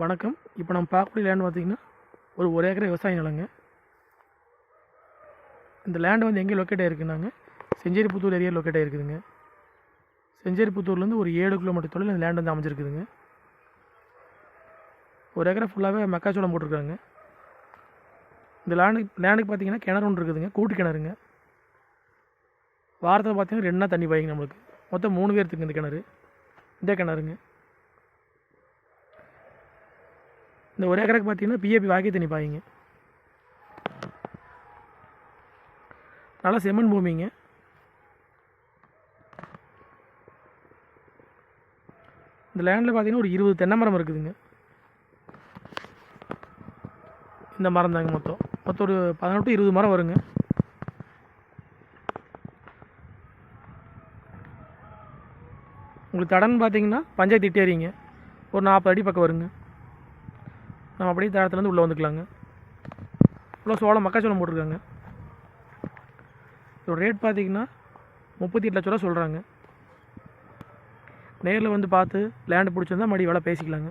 வணக்கம். இப்போ நம்ம பார்க்கக்கூடிய லேண்ட் பார்த்தீங்கன்னா ஒரு ஒரு ஏக்கர் விவசாய நிலங்க. இந்த லேண்டு வந்து எங்கே லொக்கேட் ஆகிருக்குனாங்க செஞ்சேரிப்புத்தூர் ஏரியா லொக்கேட் ஆகிருக்குதுங்க செஞ்சேரிப்புத்தூர்லேருந்து ஒரு ஏழு கிலோமீட்டர் தொலைவில் இந்த லேண்ட் வந்து அமைஞ்சிருக்குதுங்க. ஒரு ஏக்கரை ஃபுல்லாகவே மக்காச்சோளம் போட்டிருக்காங்க. இந்த லேண்டுக்கு லேண்டுக்கு பார்த்தீங்கன்னா கிணறு ஒன்று இருக்குதுங்க. கூட்டு கிணறுங்க. வாரத்தில் பார்த்தீங்கன்னா ரெண்டு நாள் தண்ணி பாய்ங்க நம்மளுக்கு. மொத்தம் மூணு பேர்த்துக்கு இந்த கிணறு. இந்த கிணறுங்க. இந்த ஒரு ஏக்கருக்கு பார்த்தீங்கன்னா பிஏபி வாக்கி தண்ணி பாய்ங்க நல்லா செம்மண் பூமிங்க. இந்த லேண்டில் பார்த்தீங்கன்னா ஒரு இருபது தென்னை மரம் இருக்குதுங்க. இந்த மரம் தாங்க மொத்தம். மொத்தம் ஒரு பதினெட்டு இருபது மரம் வருங்க. உங்களுக்கு தடன்னு பார்த்தீங்கன்னா பஞ்சாயத்து இட்டேரிங்க ஒரு நாற்பது அடி பக்கம் வருங்க. நம்ம அப்படியே தடத்துலேருந்து உள்ளே வந்துக்கலாங்க. இவ்வளோ சோளம் மக்காச்சோளம் போட்டிருக்காங்க. இதோட ரேட் பார்த்தீங்கன்னா முப்பத்தி எட்டு லட்ச ரூபா சொல்கிறாங்க நேரில் வந்து பார்த்து லேண்டு பிடிச்சிருந்தா மறுபடியும் வேலை பேசிக்கலாங்க.